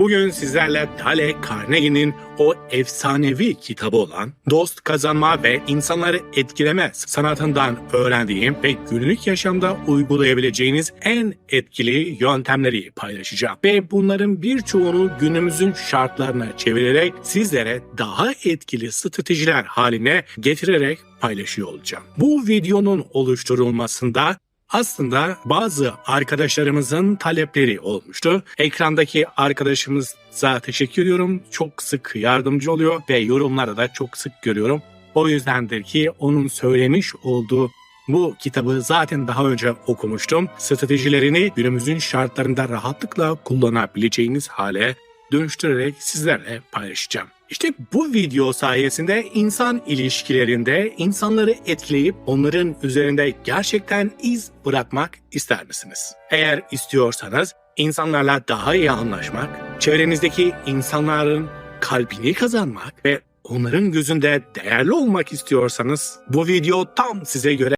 Bugün sizlerle Dale Carnegie'nin o efsanevi kitabı olan Dost Kazanma ve insanları Etkileme sanatından öğrendiğim ve günlük yaşamda uygulayabileceğiniz en etkili yöntemleri paylaşacağım. Ve bunların birçoğunu günümüzün şartlarına çevirerek sizlere daha etkili stratejiler haline getirerek paylaşıyor olacağım. Bu videonun oluşturulmasında aslında bazı arkadaşlarımızın talepleri olmuştu. Ekrandaki arkadaşımıza teşekkür ediyorum. Çok sık yardımcı oluyor ve yorumları da çok sık görüyorum. O yüzdendir ki onun söylemiş olduğu bu kitabı zaten daha önce okumuştum. Stratejilerini günümüzün şartlarında rahatlıkla kullanabileceğiniz hale dönüştürerek sizlerle paylaşacağım. İşte bu video sayesinde insan ilişkilerinde insanları etkileyip onların üzerinde gerçekten iz bırakmak ister misiniz? Eğer istiyorsanız insanlarla daha iyi anlaşmak, çevrenizdeki insanların kalbini kazanmak ve onların gözünde değerli olmak istiyorsanız bu video tam size göre